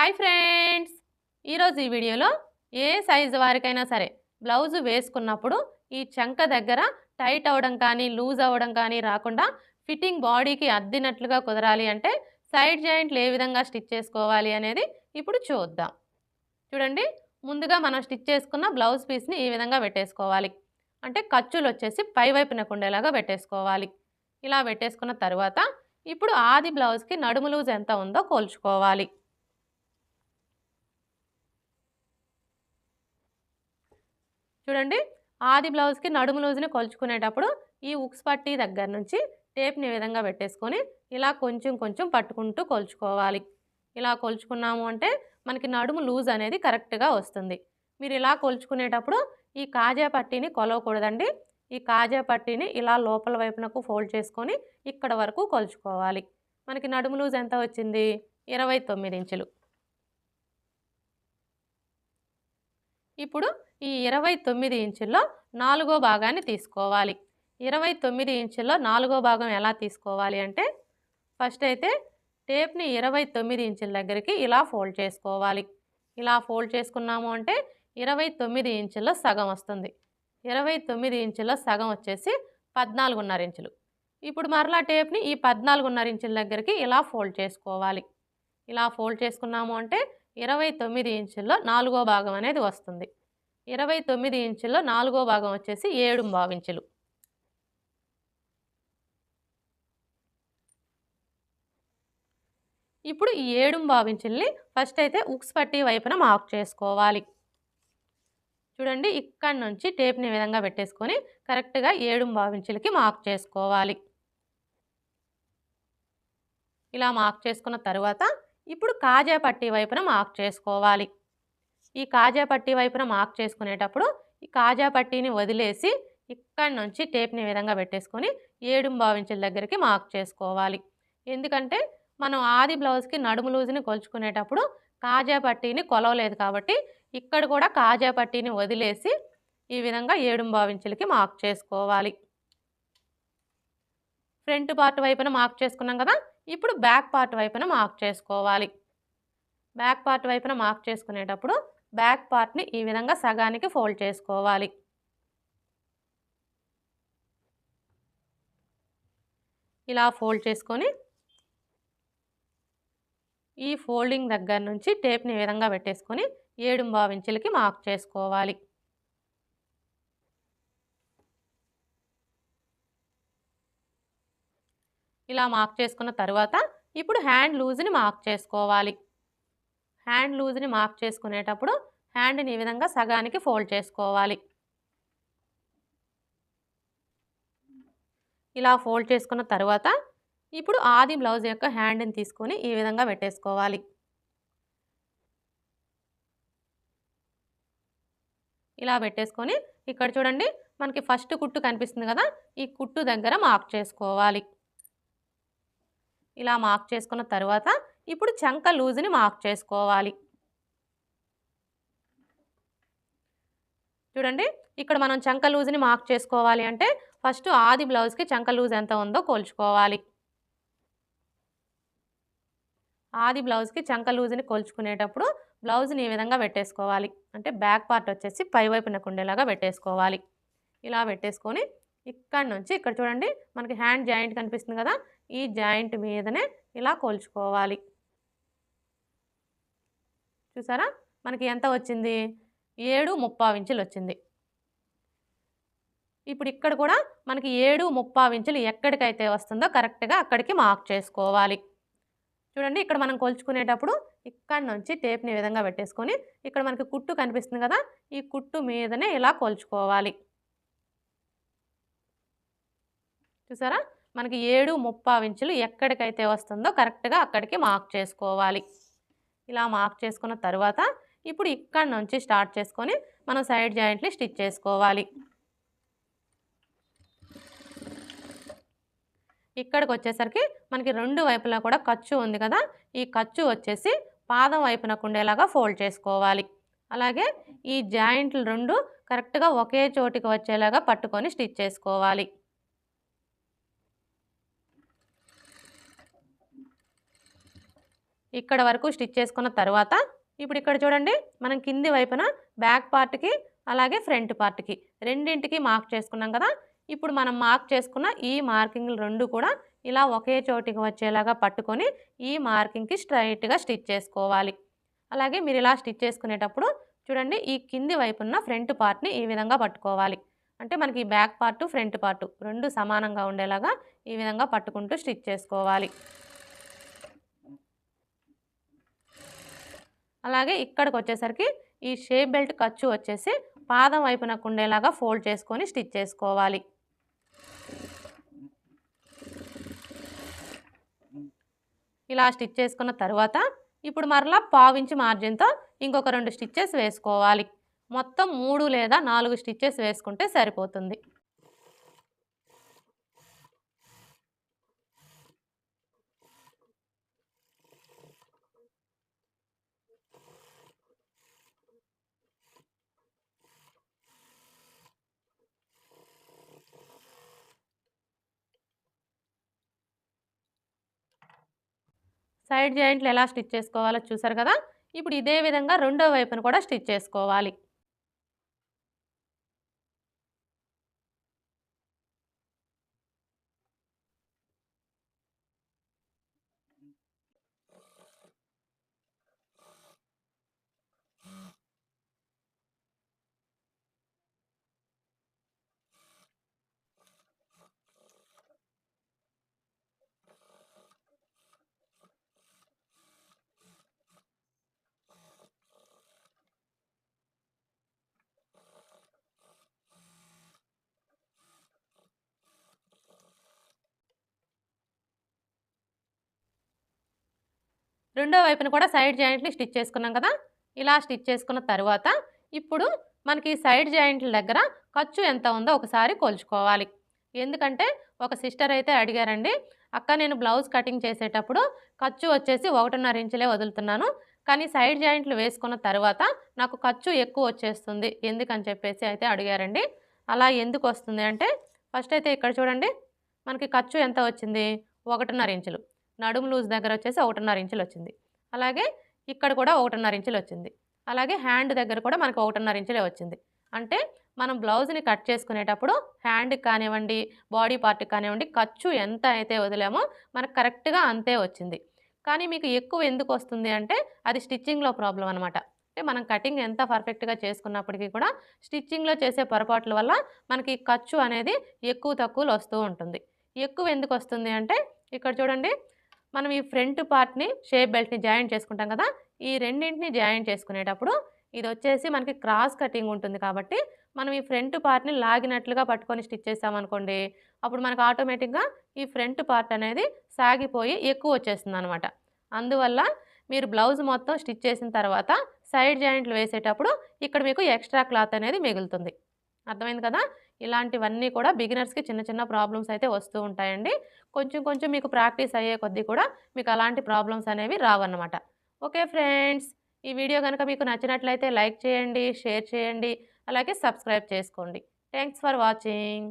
Hi friends. ఈరోజు ఈ వీడియోలో ఏ సైజు వారికైనా సరే బ్లౌజ్ వేసుకున్నప్పుడు ఈ చంక దగ్గర టైట్ అవ్వడం కానీ లూజ్ అవ్వడం కానీ రాకుండా ఫిట్టింగ్ బాడీకి అద్దినట్లుగా కుదరాలి అంటే సైడ్ జాయింట్లు ఏ విధంగా స్టిచ్ చేసుకోవాలి అనేది ఇప్పుడు చూద్దాం. చూడండి ముందుగా మనం స్టిచ్ చేసుకున్న బ్లౌజ్ పీస్ని ఈ విధంగా పెట్టేసుకోవాలి. అంటే ఖర్చులు వచ్చేసి పైవైపునకు ఉండేలాగా పెట్టేసుకోవాలి. ఇలా పెట్టేసుకున్న తర్వాత ఇప్పుడు ఆది బ్లౌజ్కి నడుము లూజ్ ఎంత ఉందో కోల్చుకోవాలి. చూడండి. ఆది బ్లౌజ్కి నడుము లూజ్ని కొలుచుకునేటప్పుడు ఈ ఉక్స్ పట్టీ దగ్గర నుంచి టేప్ని ఈ విధంగా పెట్టేసుకొని ఇలా కొంచెం కొంచెం పట్టుకుంటూ కొలుచుకోవాలి. ఇలా కొలుచుకున్నాము అంటే మనకి నడుము లూజ్ అనేది కరెక్ట్గా వస్తుంది. మీరు ఇలా కొలుచుకునేటప్పుడు ఈ కాజా పట్టీని కొలవకూడదండి. ఈ కాజా పట్టీని ఇలా లోపల వైపునకు ఫోల్డ్ చేసుకొని ఇక్కడ వరకు కొలుచుకోవాలి. మనకి నడుము లూజ్ ఎంత వచ్చింది? ఇరవై తొమ్మిది ఇంచులు. ఇప్పుడు ఈ ఇరవై తొమ్మిది ఇంచుల్లో నాలుగో భాగాన్ని తీసుకోవాలి. ఇరవై తొమ్మిది ఇంచుల్లో నాలుగో భాగం ఎలా తీసుకోవాలి అంటే ఫస్ట్ అయితే టేప్ని ఇరవై తొమ్మిది ఇంచుల దగ్గరికి ఇలా ఫోల్డ్ చేసుకోవాలి. ఇలా ఫోల్డ్ చేసుకున్నాము అంటే ఇరవై తొమ్మిది ఇంచుల్లో సగం వస్తుంది. ఇరవై తొమ్మిది ఇంచుల్లో సగం వచ్చేసి పద్నాలుగున్నర ఇంచులు. ఇప్పుడు మరలా టేప్ని ఈ పద్నాలుగున్నర ఇంచుల దగ్గరికి ఇలా ఫోల్డ్ చేసుకోవాలి. ఇలా ఫోల్డ్ చేసుకున్నాము అంటే ఇరవై తొమ్మిది ఇంచుల్లో నాలుగో భాగం అనేది వస్తుంది. ఇరవై తొమ్మిది ఇంచుల్లో నాలుగో భాగం వచ్చేసి ఏడు ఇంచులు. ఇప్పుడు ఈ ఏడు ఇంచుల్ని ఫస్ట్ అయితే ఉక్స్ పట్టి వైపున మార్క్ చేసుకోవాలి. చూడండి ఇక్కడ నుంచి టేప్ని విధంగా పెట్టేసుకొని కరెక్ట్గా ఏడు ఇంచులకి మార్క్ చేసుకోవాలి. ఇలా మార్క్ చేసుకున్న తర్వాత ఇప్పుడు కాజా పట్టి వైపున మార్క్ చేసుకోవాలి. ఈ కాజా పట్టీ వైపున మార్క్ చేసుకునేటప్పుడు ఈ కాజా పట్టీని వదిలేసి ఇక్కడి నుంచి టేప్ని విధంగా పెట్టేసుకొని ఏడు భావించిన దగ్గరికి మార్క్ చేసుకోవాలి. ఎందుకంటే మనం ఆది బ్లౌజ్కి నడుము లూజుని కొలుచుకునేటప్పుడు కాజా పట్టీని కొలవలేదు కాబట్టి ఇక్కడ కూడా కాజా పట్టీని వదిలేసి ఈ విధంగా ఏడు భావించులకి మార్క్ చేసుకోవాలి. ఫ్రంట్ పార్ట్ వైపున మార్క్ చేసుకున్నాం కదా ఇప్పుడు బ్యాక్ పార్ట్ వైపున మార్క్ చేసుకోవాలి. బ్యాక్ పార్ట్ వైపున మార్క్ చేసుకునేటప్పుడు బ్యాక్ పార్ట్ని ఈ విధంగా సగానికి ఫోల్డ్ చేసుకోవాలి. ఇలా ఫోల్డ్ చేసుకొని ఈ ఫోల్డింగ్ దగ్గర నుంచి టేప్ని విధంగా పెట్టేసుకొని ఏడు ఇంచులకి మార్క్ చేసుకోవాలి. ఇలా మార్క్ చేసుకున్న తర్వాత ఇప్పుడు హ్యాండ్ లూజ్ని మార్క్ చేసుకోవాలి. హ్యాండ్ లూజ్ని మార్క్ చేసుకునేటప్పుడు హ్యాండ్ని ఈ విధంగా సగానికి ఫోల్డ్ చేసుకోవాలి. ఇలా ఫోల్డ్ చేసుకున్న తర్వాత ఇప్పుడు ఆది బ్లౌజ్ యొక్క హ్యాండ్ని తీసుకొని ఈ విధంగా పెట్టేసుకోవాలి. ఇలా పెట్టేసుకొని ఇక్కడ చూడండి మనకి ఫస్ట్ కుట్టు కనిపిస్తుంది కదా ఈ కుట్టు దగ్గర మార్క్ చేసుకోవాలి. ఇలా మార్క్ చేసుకున్న తర్వాత ఇప్పుడు చంక లూజ్ని మార్క్ చేసుకోవాలి. చూడండి ఇక్కడ మనం చంక లూజ్ని మార్క్ చేసుకోవాలి అంటే ఫస్ట్ ఆది బ్లౌజ్కి చంక లూజ్ ఎంత ఉందో కొలుచుకోవాలి. ఆది బ్లౌజ్కి చంక లూజ్ని కొలుచుకునేటప్పుడు బ్లౌజ్ని ఈ విధంగా పెట్టేసుకోవాలి? అంటే బ్యాక్ పార్ట్ వచ్చేసి పై వైపునకు ఉండేలాగా పెట్టేసుకోవాలి. ఇలా పెట్టేసుకొని ఇక్కడ నుంచి ఇక్కడ చూడండి మనకి హ్యాండ్ జాయింట్ కనిపిస్తుంది కదా ఈ జాయింట్ మీదనే ఇలా కొలుచుకోవాలి. చూసారా? మనకి ఎంత వచ్చింది? ఏడు ముప్పావు ఇంచులు వచ్చింది. ఇప్పుడు ఇక్కడ కూడా మనకి ఏడు ముప్పావు ఇంచులు ఎక్కడికైతే వస్తుందో కరెక్ట్గా అక్కడికి మార్క్ చేసుకోవాలి. చూడండి ఇక్కడ మనం కొలుచుకునేటప్పుడు ఇక్కడ నుంచి టేప్ని విధంగా పెట్టేసుకొని ఇక్కడ మనకి కుట్టు కనిపిస్తుంది కదా ఈ కుట్టు మీదనే ఇలా కొలుచుకోవాలి. చూసారా? మనకి ఏడు ముప్పావు ఇంచులు ఎక్కడికైతే వస్తుందో కరెక్ట్గా అక్కడికి మార్క్ చేసుకోవాలి. ఇలా మార్క్ చేసుకున్న తర్వాత ఇప్పుడు ఇక్కడ నుంచి స్టార్ట్ చేసుకొని మనం సైడ్ జాయింట్ని స్టిచ్ చేసుకోవాలి. ఇక్కడికి వచ్చేసరికి మనకి రెండు వైపులా కూడా ఖర్చు ఉంది కదా ఈ ఖర్చు వచ్చేసి పాదం వైపునకు ఉండేలాగా ఫోల్డ్ చేసుకోవాలి. అలాగే ఈ జాయింట్లు రెండు కరెక్ట్గా ఒకే చోటికి వచ్చేలాగా పట్టుకొని స్టిచ్ చేసుకోవాలి. ఇక్కడ వరకు స్టిచ్ చేసుకున్న తర్వాత ఇప్పుడు ఇక్కడ చూడండి మనం కింది వైపున బ్యాక్ పార్ట్కి అలాగే ఫ్రంట్ పార్ట్కి రెండింటికి మార్క్ చేసుకున్నాం కదా. ఇప్పుడు మనం మార్క్ చేసుకున్న ఈ మార్కింగ్లు రెండు కూడా ఇలా ఒకే చోటికి వచ్చేలాగా పట్టుకొని ఈ మార్కింగ్కి స్ట్రైట్గా స్టిచ్ చేసుకోవాలి. అలాగే మీరు ఇలా స్టిచ్ చేసుకునేటప్పుడు చూడండి ఈ కింది వైపున్న ఫ్రంట్ పార్ట్ని ఈ విధంగా పట్టుకోవాలి. అంటే మనకి బ్యాక్ పార్ట్ ఫ్రంట్ పార్ట్ రెండు సమానంగా ఉండేలాగా ఈ విధంగా పట్టుకుంటూ స్టిచ్ చేసుకోవాలి. అలాగే ఇక్కడికి వచ్చేసరికి ఈ షేప్ బెల్ట్ ఖర్చు వచ్చేసి పాదం వైపునకు ఉండేలాగా ఫోల్డ్ చేసుకొని స్టిచ్ చేసుకోవాలి. ఇలా స్టిచ్ చేసుకున్న తర్వాత ఇప్పుడు మరలా పావించి మార్జిన్తో ఇంకొక రెండు స్టిచ్చెస్ వేసుకోవాలి. మొత్తం మూడు లేదా నాలుగు స్టిచ్చెస్ వేసుకుంటే సరిపోతుంది. సైడ్ జాయింట్లు ఎలా స్టిచ్ చేసుకోవాలో చూసారు కదా? ఇప్పుడు ఇదే విధంగా రెండో వైపును కూడా స్టిచ్ చేసుకోవాలి. రెండో వైపున కూడా సైడ్ జాయింట్లు స్టిచ్ చేసుకున్నాం కదా? ఇలా స్టిచ్ చేసుకున్న తర్వాత ఇప్పుడు మనకి సైడ్ జాయింట్ల దగ్గర ఖర్చు ఎంత ఉందో ఒకసారి కొలుచుకోవాలి. ఎందుకంటే ఒక సిస్టర్ అయితే అడిగారండి అక్క నేను బ్లౌజ్ కటింగ్ చేసేటప్పుడు ఖర్చు వచ్చేసి ఒకటిన్నర ఇంచులే వదులుతున్నాను. కానీ సైడ్ జాయింట్లు వేసుకున్న తర్వాత నాకు ఖర్చు ఎక్కువ వచ్చేస్తుంది. ఎందుకని చెప్పేసి అయితే అడిగారండి. అలా ఎందుకు వస్తుంది అంటే ఫస్ట్ అయితే ఇక్కడ చూడండి మనకి ఖర్చు ఎంత వచ్చింది? ఒకటిన్నర ఇంచులు. నడుము లూజ్ దగ్గర వచ్చేసి ఒకటిన్నర ఇంచులు వచ్చింది. అలాగే ఇక్కడ కూడా ఒకటిన్నర ఇంచులు వచ్చింది. అలాగే హ్యాండ్ దగ్గర కూడా మనకు ఒకటిన్నర ఇంచులే వచ్చింది. అంటే మనం బ్లౌజ్ని కట్ చేసుకునేటప్పుడు హ్యాండ్కి కానివ్వండి బాడీ పార్ట్కి కానివ్వండి ఖర్చు ఎంత అయితే వదిలామో మనకు కరెక్ట్గా అంతే వచ్చింది. కానీ మీకు ఎక్కువ ఎందుకు వస్తుంది అంటే అది స్టిచ్చింగ్లో ప్రాబ్లం అనమాట అంటే మనం కటింగ్ ఎంత పర్ఫెక్ట్గా చేసుకున్నప్పటికీ కూడా స్టిచ్చింగ్లో చేసే పొరపాట్ల వల్ల మనకి ఖర్చు అనేది ఎక్కువ తక్కువలు వస్తూ ఉంటుంది. ఎక్కువ ఎందుకు వస్తుంది అంటే ఇక్కడ చూడండి మనం ఈ ఫ్రంట్ పార్ట్ని షేప్ బెల్ట్ని జాయింట్ చేసుకుంటాం కదా ఈ రెండింటిని జాయింట్ చేసుకునేటప్పుడు ఇది వచ్చేసి మనకి క్రాస్ కటింగ్ ఉంటుంది కాబట్టి మనం ఈ ఫ్రంట్ పార్ట్ని లాగినట్లుగా పట్టుకొని స్టిచ్ చేసామనుకోండి అప్పుడు మనకు ఆటోమేటిక్గా ఈ ఫ్రంట్ పార్ట్ అనేది సాగిపోయి ఎక్కువ వచ్చేస్తుంది అనమాట అందువల్ల మీరు బ్లౌజ్ మొత్తం స్టిచ్ చేసిన తర్వాత సైడ్ జాయింట్లు వేసేటప్పుడు ఇక్కడ మీకు ఎక్స్ట్రా క్లాత్ అనేది మిగులుతుంది. అర్థమైంది కదా? ఇలాంటివన్నీ కూడా బిగినర్స్కి చిన్న చిన్న ప్రాబ్లమ్స్ అయితే వస్తూ ఉంటాయండి. కొంచెం కొంచెం మీకు ప్రాక్టీస్ అయ్యే కొద్దీ కూడా మీకు అలాంటి ప్రాబ్లమ్స్ అనేవి రావన్నమాట. ఓకే ఫ్రెండ్స్ ఈ వీడియో కనుక మీకు నచ్చినట్లయితే లైక్ చేయండి షేర్ చేయండి అలాగే సబ్స్క్రైబ్ చేసుకోండి. Thanks for watching.